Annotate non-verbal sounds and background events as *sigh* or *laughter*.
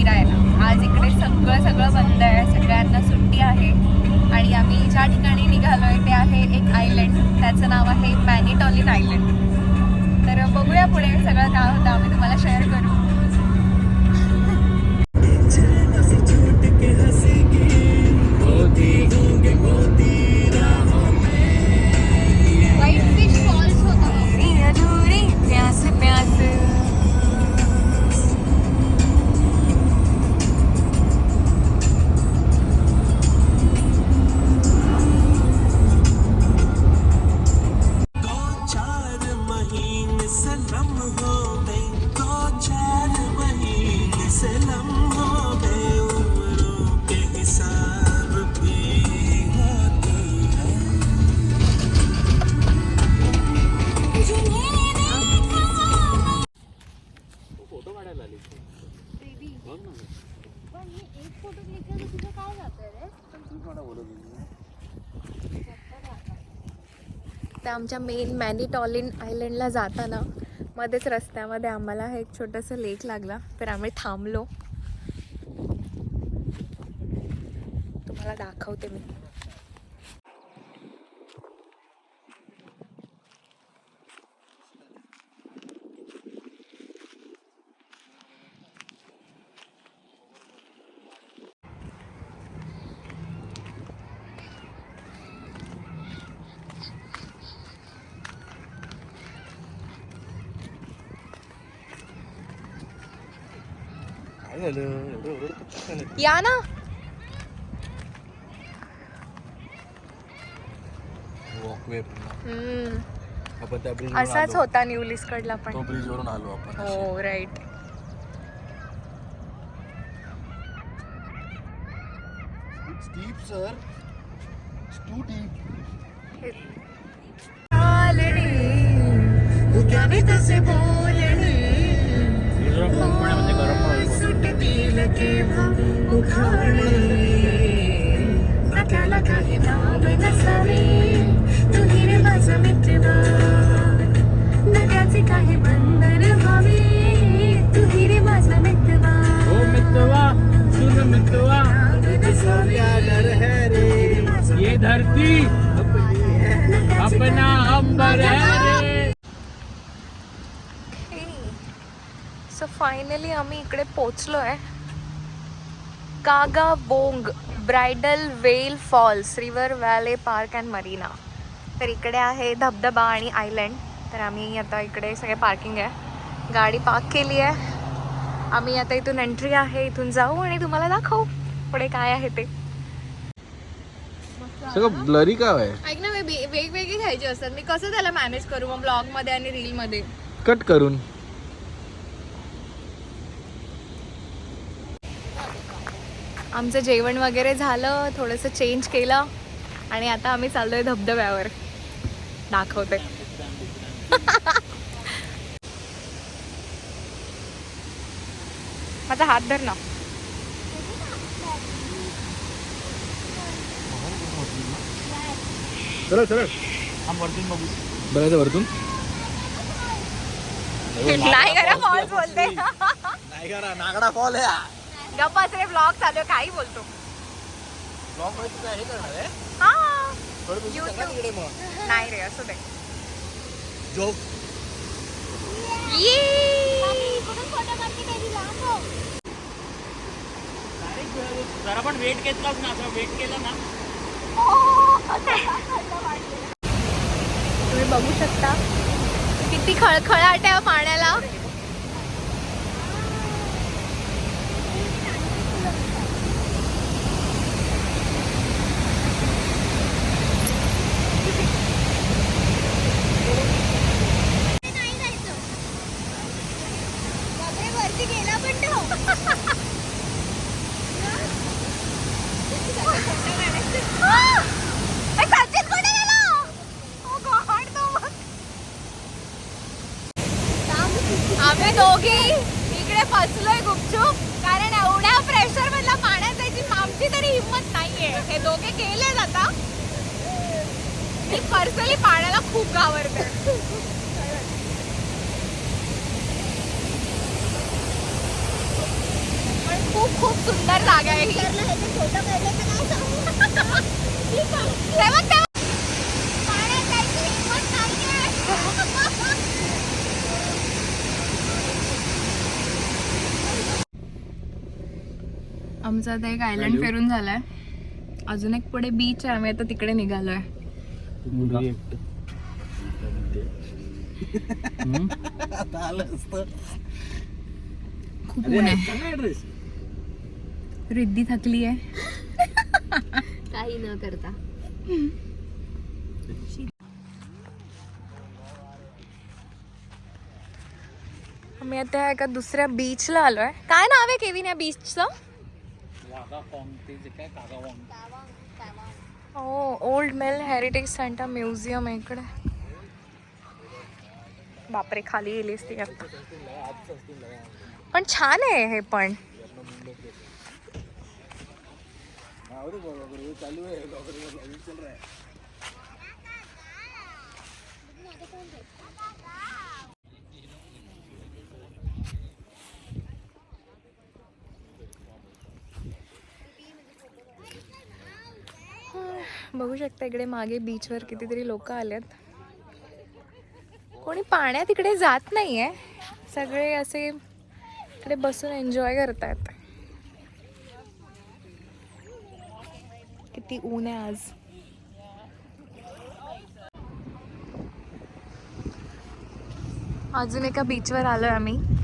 फिरायला आज इकडे सगळं सगळं बंद आहे. सगळ्यांना सुट्टी आहे. आणि आम्ही ज्या ठिकाणी निघालोय ते आहे एक आयलंड त्याचं नाव आहे मॅनिटॉलिन आयलंड तर बघूया पुढे सगळं काय होतं. आम्ही तुम्हाला तर आमच्या मेन मॅनिटॉलिन आयलंडला जाताना मध्येच रस्त्यामध्ये आम्हाला एक छोटंसं लेक लागला तर आम्ही थांबलो. तुम्हाला दाखवते मी. या ना वॉकवे हम्म. आपण त्या ब्रिज असाच होता न्यू लिस्कडला पण. तो ब्रिज वरून आलो आपण. हो राईट स्टीप सर टू डीप पुण्यामध्ये धरती. अपना अंबर है सो फायनली आम्ही इकडे पोचलो आहे कागा Bong Bridal Veil Falls River Valley Park and Marina. तर इकडे आहे धबधबा आणि आयलँड. तर आम्ही आता इकडे सगळे पार्किंग आहे. गाडी पार्क केली आहे. आम्ही आता इथून एंट्री आहे इथून जाऊ आणि तुम्हाला दाखवू पुढे काय आहे ते. सगळं ब्लरी का आहे ऐक ना वेगवेगळे घ्यायचे असतात. मी कसं त्याला मॅनेज करू मग ब्लॉगमध्ये आणि रीलमध्ये कट करून. आमचं जेवण वगैरे झालं थोडंसं चेंज केलं आणि आता आम्ही चाललोय धबधब्यावर. दाखवते. *laughs* माझा हात धर ना. सरळ सरळ बघायचं वरतून. नाही करा फॉल्स बोलते. नाही करा नागडा फॉल आहे गप्पाच रे ब्लॉग चालू आहे, काही बोलतो. ब्लॉकमध्ये तुझं हे करणार आहे? हा. थोडं busy YouTube. कर ना तिकडे मग. नाही रे असू दे. जोक ये हो. जरा पण वेट घेतलाच ना असं वेट केलं ना. तुम्ही बघू शकता. किती खळखळाट आहे पाण्याला नाही जायचं बापरे वरती गेला पण तो ए, सचिन कुठे गेला? Oh God, तो बघ. आम्ही दोघी इकडे फसलोय गुपचूप कारण एवढ्या प्रेशर मधला पाण्यात जायची आमची तरी हिंमत नाहीये हे दोघे गेले आता? मी पर्सनली पाण्याला खूप घाबरते. पण खूप खूप सुंदर जागा आहे ही. नाहीये. आमचं आता एक आयलंड फिरून झालाय. अजून एक पुढे बीच आहे आम्ही आता तिकडे निघालोय. खूप ऊन आहे. रिद्धी थकली आहे. काही न करता. आम्ही आता एका दुसऱ्या बीचला आलोय. काय नाव आहे केविन या बीचचं ते जे काय हो? Old Mill Heritage Centre Museum है इकडे. बापरे खाली आता पण छान आहे हे पण. चालू आहे. बघू शकता इकडे मागे बीचवर कितीतरी लोक आलेत कोणी पाण्यात इकडे जात नाही आहे सगळे असे इकडे बसून एन्जॉय करतायत किती ऊन आहे आज. अजून एका बीचवर आलोय आम्ही.